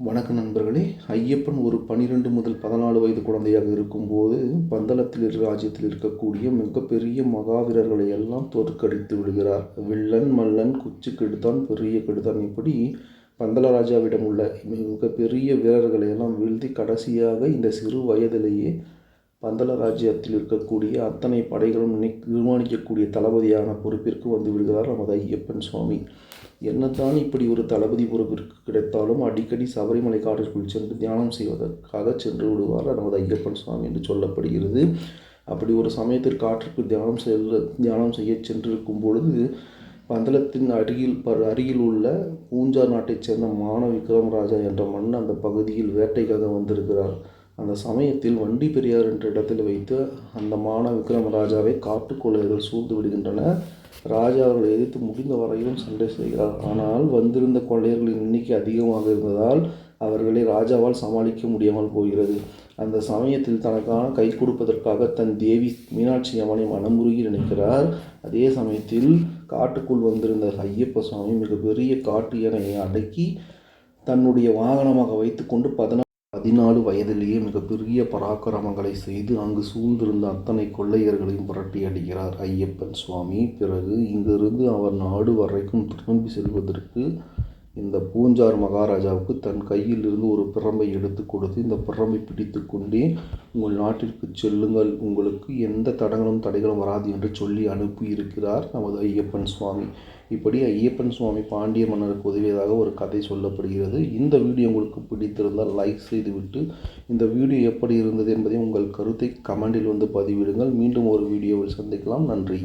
வணக்க நண்பர்களே ஐயப்பன் ஒரு பனிரெண்டு முதல் பதினாலு வயது குழந்தையாக இருக்கும்போது பந்தளத்தில் ராஜ்யத்தில் இருக்கக்கூடிய மிகப்பெரிய மகாவீரர்களை எல்லாம் தோற்கடித்து விடுகிறார். வில்லன் மல்லன் குச்சி கெடுத்தான் பெரிய கெடுத்தான் இப்படி பந்தல ராஜாவிடம் உள்ள மிகப்பெரிய வீரர்களை எல்லாம் வீழ்த்தி கடைசியாக இந்த சிறு வயதிலேயே பந்தள ராஜ்யத்தில் இருக்கக்கூடிய அத்தனை படைகளும் நினை நிர்மாணிக்கக்கூடிய தளபதியான பொறுப்பிற்கு வந்து விடுகிறார் நமது ஐயப்பன் சுவாமி. என்னதான் இப்படி ஒரு தளபதி பொறுப்பிற்கு கிடைத்தாலும் அடிக்கடி சபரிமலை காட்டிற்குள் சென்று தியானம் செய்வதற்காக சென்று விடுவார் நமது ஐயப்பன் சுவாமி என்று சொல்லப்படுகிறது. அப்படி ஒரு சமயத்தில் காற்றுக்கு தியானம் செல்ல தியானம் செய்ய சென்றிருக்கும் பொழுது பந்தளத்தின் அருகில் அருகில் உள்ள பூஞ்சார் நாட்டைச் சேர்ந்த மான விக்ரமராஜா என்ற மன்னன் அந்த பகுதியில் வேட்டைக்காக வந்திருக்கிறார். அந்த சமயத்தில் வண்டி பெரியார் என்ற இடத்தில் வைத்து அந்த மான விக்ரமராஜாவை காட்டுக்கொள்ளையர்கள் சூழ்ந்து விடுகின்றனர் ராஜா அவர்களை எதிர்த்து முடிந்த வரையிலும் சண்டை செய்கிறார். ஆனால் வந்திருந்த கொள்ளையர்களின் எண்ணிக்கை அதிகமாக இருந்ததால் அவர்களை ராஜாவால் சமாளிக்க முடியாமல் போகிறது. அந்த சமயத்தில் தனக்கான கை கொடுப்பதற்காக தன் தேவி மீனாட்சி அம்மனை மனமுருகி நினைக்கிறார். அதே சமயத்தில் காட்டுக்குள் வந்திருந்த ஐயப்ப சுவாமி மிகப்பெரிய காட்டு யானையை அடக்கி தன்னுடைய வாகனமாக வைத்துக்கொண்டு பதினா பதினாலு வயதிலேயே மிகப்பெரிய பராக்கிரமங்களை செய்து அங்கு சூழ்ந்திருந்த அத்தனை கொள்ளையர்களையும் புரட்டி அடிக்கிறார் ஐயப்பன் சுவாமி. பிறகு இங்கிருந்து அவர் நாடு வரைக்கும் திரும்பி செல்வதற்கு இந்த பூஞ்சார் மகாராஜாவுக்கு தன் கையில் இருந்து ஒரு பிரம்பை எடுத்து கொடுத்து இந்த பிரம்பை பிடித்து கொண்டே உங்கள் நாட்டிற்கு செல்லுங்கள். உங்களுக்கு எந்த தடங்களும் தடைகளும் வராது என்று சொல்லி அனுப்பி இருக்கிறார் நமது ஐயப்பன் சுவாமி. இப்படி ஐயப்பன் சுவாமி பாண்டிய மன்னருக்கு உதவியதாக ஒரு கதை சொல்லப்படுகிறது. இந்த வீடியோ உங்களுக்கு பிடித்திருந்தால் லைக் செய்துவிட்டு இந்த வீடியோ எப்படி இருந்தது என்பதை உங்கள் கருத்தை கமெண்டில் வந்து பதிவிடுங்கள். மீண்டும் ஒரு வீடியோவில் சந்திக்கலாம். நன்றி.